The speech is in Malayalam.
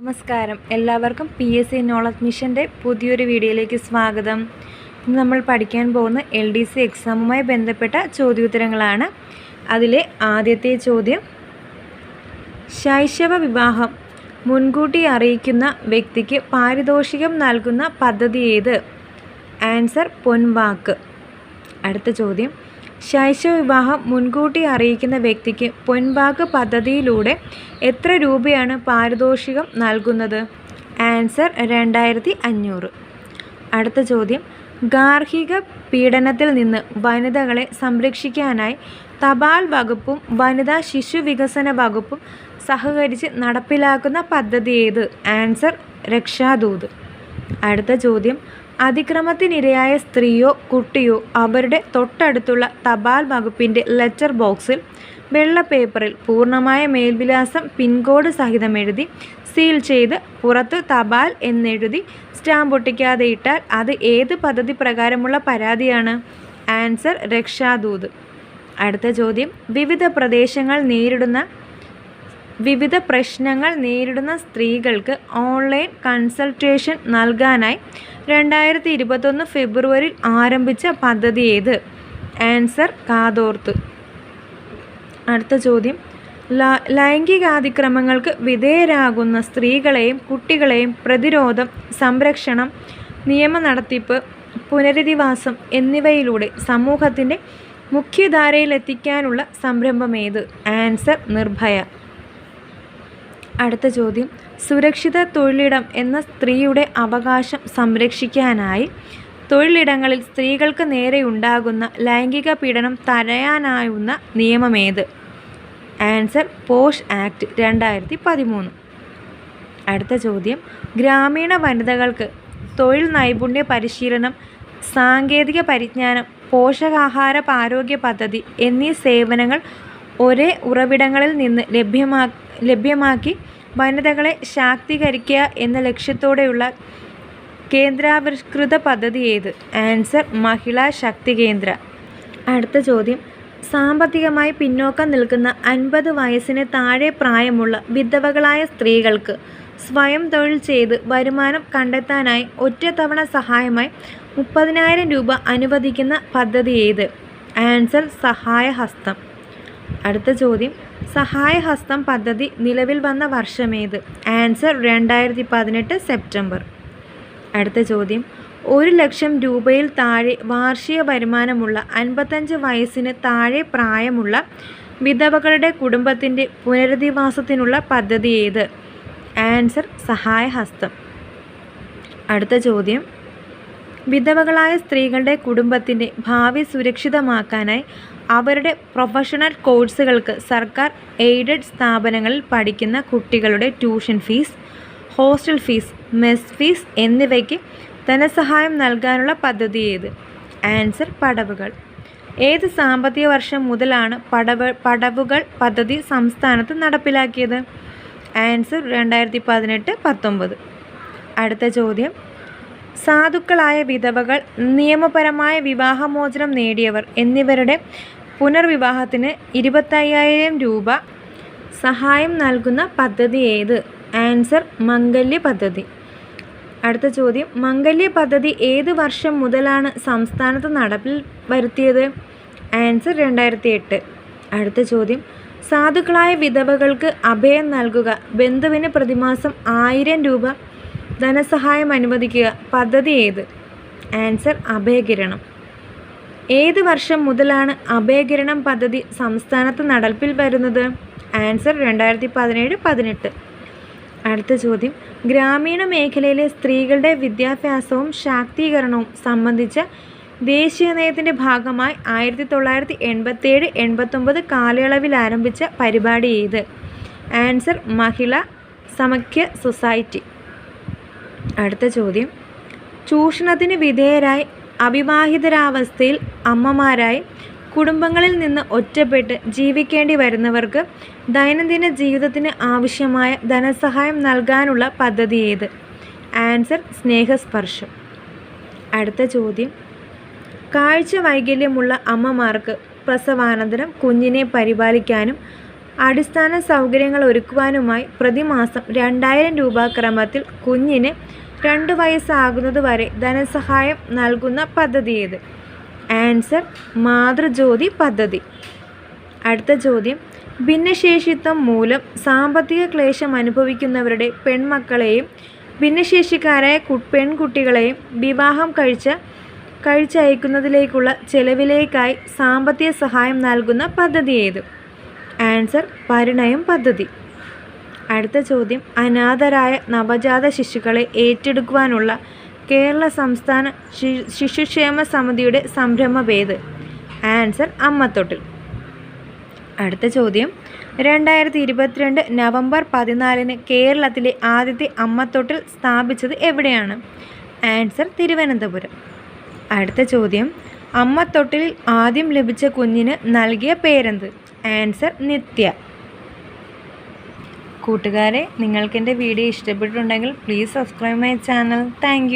നമസ്കാരം. എല്ലാവർക്കും പി എസ് സി നോളജ് മിഷന്റെ പുതിയൊരു വീഡിയോയിലേക്ക് സ്വാഗതം. ഇന്ന് നമ്മൾ പഠിക്കാൻ പോകുന്ന എൽ ഡി സി എക്സാമുമായി ബന്ധപ്പെട്ട ചോദ്യോത്തരങ്ങളാണ്. അതിലെ ആദ്യത്തെ ചോദ്യം ശൈശവ വിവാഹം മുൻകൂട്ടി അറിയിക്കുന്ന വ്യക്തിക്ക് പാരിതോഷികം നൽകുന്ന പദ്ധതി ഏത്? ആൻസർ പൊൻവാക്ക്. അടുത്ത ചോദ്യം ശൈശവ വിവാഹം മുൻകൂട്ടി അറിയിക്കുന്ന വ്യക്തിക്ക് പൊൻവാക്ക് പദ്ധതിയിലൂടെ എത്ര രൂപയാണ് പാരിതോഷികം നൽകുന്നത്? ആൻസർ രണ്ടായിരത്തി അഞ്ഞൂറ് അടുത്ത ചോദ്യം. ഗാർഹിക പീഡനത്തിൽ നിന്ന് വനിതകളെ സംരക്ഷിക്കാനായി തപാൽ വകുപ്പും വനിതാ ശിശു വികസന വകുപ്പും സഹകരിച്ച് നടപ്പിലാക്കുന്ന പദ്ധതി ഏത്? ആൻസർ രക്ഷാദൂത്. അടുത്ത ചോദ്യം. അതിക്രമത്തിനിരയായ സ്ത്രീയോ കുട്ടിയോ അവരുടെ തൊട്ടടുത്തുള്ള തപാൽ വകുപ്പിന്റെ ലെറ്റർ ബോക്സിൽ വെള്ള പേപ്പറിൽ പൂർണമായ മേൽവിലാസം പിൻകോഡ് സഹിതം എഴുതി സീൽ ചെയ്ത് പുറത്ത് തപാൽ എന്നെഴുതി സ്റ്റാമ്പ് ഒട്ടിക്കാതെ ഇട്ടാൽ അത് ഏത് പദ്ധതി പ്രകാരമുള്ള പരാതിയാണ്? ആൻസർ രക്ഷാദൂത്. അടുത്ത ചോദ്യം. വിവിധ പ്രദേശങ്ങൾ നേരിടുന്ന വിവിധ പ്രശ്നങ്ങൾ നേരിടുന്ന സ്ത്രീകൾക്ക് ഓൺലൈൻ കൺസൾട്ടേഷൻ നൽകാനായി രണ്ടായിരത്തി ഇരുപത്തൊന്ന് ഫെബ്രുവരിയിൽ ആരംഭിച്ച പദ്ധതി ഏത്? ആൻസർ കാതോർത്ത്. അടുത്ത ചോദ്യം. ലൈംഗികാതിക്രമങ്ങൾക്ക് വിധേയരാകുന്ന സ്ത്രീകളെയും കുട്ടികളെയും പ്രതിരോധം സംരക്ഷണം നിയമ നടത്തിപ്പ് പുനരധിവാസം എന്നിവയിലൂടെ സമൂഹത്തിന്റെ മുഖ്യധാരയിലെത്തിക്കാനുള്ള സംരംഭമേത് ആൻസർ നിർഭയ. അടുത്ത ചോദ്യം. സുരക്ഷിത തൊഴിലിടം എന്ന സ്ത്രീയുടെ അവകാശം സംരക്ഷിക്കാനായി തൊഴിലിടങ്ങളിൽ സ്ത്രീകൾക്ക് നേരെയുണ്ടാകുന്ന ലൈംഗിക പീഡനം തടയാനാവുന്ന നിയമമേത്? ആൻസർ പോഷ് ആക്ട് രണ്ടായിരത്തി പതിമൂന്ന് അടുത്ത ചോദ്യം. ഗ്രാമീണ വനിതകൾക്ക് തൊഴിൽ നൈപുണ്യ പരിശീലനം സാങ്കേതിക പരിജ്ഞാനം പോഷകാഹാര ആരോഗ്യ പദ്ധതി എന്നീ സേവനങ്ങൾ ഒരേ ഉറവിടങ്ങളിൽ നിന്ന് ലഭ്യമാ ലഭ്യമാക്കി വനിതകളെ ശാക്തീകരിക്കുക എന്ന ലക്ഷ്യത്തോടെയുള്ള കേന്ദ്രാവിഷ്കൃത പദ്ധതി ഏത്? ആൻസർ മഹിളാ ശക്തി കേന്ദ്ര. അടുത്ത ചോദ്യം. സാമ്പത്തികമായി പിന്നോക്കം നിൽക്കുന്ന അൻപത് വയസ്സിന് താഴെ പ്രായമുള്ള വിധവകളായ സ്ത്രീകൾക്ക് സ്വയം തൊഴിൽ ചെയ്ത് വരുമാനം കണ്ടെത്താനായി ഒറ്റത്തവണ സഹായമായി മുപ്പതിനായിരം രൂപ അനുവദിക്കുന്ന പദ്ധതി ഏത്? ആൻസർ സഹായഹസ്തം. അടുത്ത ചോദ്യം. സഹായഹസ്തം പദ്ധതി നിലവിൽ വന്ന വർഷമേത്? ആൻസർ രണ്ടായിരത്തി പതിനെട്ട് സെപ്റ്റംബർ. അടുത്ത ചോദ്യം. ഒരു ലക്ഷം രൂപയിൽ താഴെ വാർഷിക വരുമാനമുള്ള അൻപത്തഞ്ച് വയസ്സിന് താഴെ പ്രായമുള്ള വിധവകളുടെ കുടുംബത്തിന്റെ പുനരധിവാസത്തിനുള്ള പദ്ധതി ഏത്? ആൻസർ സഹായഹസ്തം. അടുത്ത ചോദ്യം. വിധവകളായ സ്ത്രീകളുടെ കുടുംബത്തിന്റെ ഭാവി സുരക്ഷിതമാക്കാനായി അവരുടെ പ്രൊഫഷണൽ കോഴ്സുകൾക്ക് സർക്കാർ എയ്ഡഡ് സ്ഥാപനങ്ങളിൽ പഠിക്കുന്ന കുട്ടികളുടെ tuition fees hostel fees mess fees എന്നിവയ്ക്ക് ധനസഹായം നൽകാനുള്ള പദ്ധതി ഏത്? ആൻസർ പടവുകൾ. ഏത് സാമ്പത്തിക വർഷം മുതലാണ് പടവ് പടവുകൾ പദ്ധതി സംസ്ഥാനത്ത് നടപ്പിലാക്കിയത്? ആൻസർ രണ്ടായിരത്തി പതിനെട്ട് പത്തൊമ്പത്. അടുത്ത ചോദ്യം. സാധുക്കളായ വിധവകൾ നിയമപരമായ വിവാഹമോചനം നേടിയവർ എന്നിവരുടെ പുനർവിവാഹത്തിന് ഇരുപത്തയ്യായിരം രൂപ സഹായം നൽകുന്ന പദ്ധതി ഏത്? ആൻസർ മംഗല്യ പദ്ധതി. അടുത്ത ചോദ്യം. മംഗല്യ പദ്ധതി ഏത് വർഷം മുതലാണ് സംസ്ഥാനത്ത് നടപ്പിൽ വരുത്തിയത്? ആൻസർ രണ്ടായിരത്തി എട്ട് അടുത്ത ചോദ്യം. സാധുക്കളായ വിധവകൾക്ക് അഭയം നൽകുക ബന്ധുവിന് പ്രതിമാസം ആയിരം രൂപ ധനസഹായം അനുവദിക്കുക. പദ്ധതി ഏത്? ആൻസർ അഭയകിരണം. ഏത് വർഷം മുതലാണ് അഭയകിരണം പദ്ധതി സംസ്ഥാനത്ത് നടപ്പിൽ വരുന്നത്? ആൻസർ രണ്ടായിരത്തി പതിനേഴ് പതിനെട്ട്. അടുത്ത ചോദ്യം. ഗ്രാമീണ മേഖലയിലെ സ്ത്രീകളുടെ വിദ്യാഭ്യാസവും ശാക്തീകരണവും സംബന്ധിച്ച ദേശീയ നയത്തിന്റെ ഭാഗമായി ആയിരത്തി തൊള്ളായിരത്തി എൺപത്തേഴ് എൺപത്തൊമ്പത് കാലയളവിൽ ആരംഭിച്ച പരിപാടി ഏത്? Answer Mahila Samakhya society. അടുത്ത ചോദ്യം. ചൂഷണത്തിന് വിധേയരായി അവിവാഹിതരാവസ്ഥയിൽ അമ്മമാരായി കുടുംബങ്ങളിൽ നിന്ന് ഒറ്റപ്പെട്ട് ജീവിക്കേണ്ടി വരുന്നവർക്ക് ദൈനംദിന ജീവിതത്തിന് ആവശ്യമായ ധനസഹായം നൽകാനുള്ള പദ്ധതി ഏത്? ആൻസർ സ്നേഹസ്പർശം. അടുത്ത ചോദ്യം. കാഴ്ച വൈകല്യമുള്ള അമ്മമാർക്ക് പ്രസവാനന്തരം കുഞ്ഞിനെ പരിപാലിക്കാനും അടിസ്ഥാന സൗകര്യങ്ങൾ ഒരുക്കുവാനുമായി പ്രതിമാസം രണ്ടായിരം രൂപ ക്രമത്തിൽ കുഞ്ഞിന് രണ്ട് വയസ്സാകുന്നത് വരെ ധനസഹായം നൽകുന്ന പദ്ധതി ഏത്? ആൻസർ മാതൃജ്യോതി പദ്ധതി. അടുത്ത ചോദ്യം. ഭിന്നശേഷിത്വം മൂലം സാമ്പത്തിക ക്ലേശം അനുഭവിക്കുന്നവരുടെ പെൺമക്കളെയും ഭിന്നശേഷിക്കാരായ പെൺകുട്ടികളെയും വിവാഹം കഴിച്ച കഴിച്ചയക്കുന്നതിലേക്കുള്ള ചെലവിലേക്കായി സാമ്പത്തിക സഹായം നൽകുന്ന പദ്ധതി ഏത്? ആൻസർ പരിണയം പദ്ധതി. അടുത്ത ചോദ്യം. അനാഥരായ നവജാത ശിശുക്കളെ ഏറ്റെടുക്കുവാനുള്ള കേരള സംസ്ഥാന ശിശുക്ഷേമ സമിതിയുടെ സംരംഭമേത് ആൻസർ അമ്മത്തൊട്ടിൽ. അടുത്ത ചോദ്യം. രണ്ടായിരത്തി ഇരുപത്തിരണ്ട് നവംബർ പതിനാലിന് കേരളത്തിലെ ആദ്യത്തെ അമ്മത്തൊട്ടിൽ സ്ഥാപിച്ചത് എവിടെയാണ്? ആൻസർ തിരുവനന്തപുരം. അടുത്ത ചോദ്യം. അമ്മത്തൊട്ടിലിൽ ആദ്യം ലഭിച്ച കുഞ്ഞിന് നൽകിയ പേരെന്ത്? ആൻസർ നിത്യ. കൂട്ടുകാരെ നിങ്ങൾക്ക് എന്റെ വീഡിയോ ഇഷ്ടപ്പെട്ടിട്ടുണ്ടെങ്കിൽ please subscribe my channel. Thank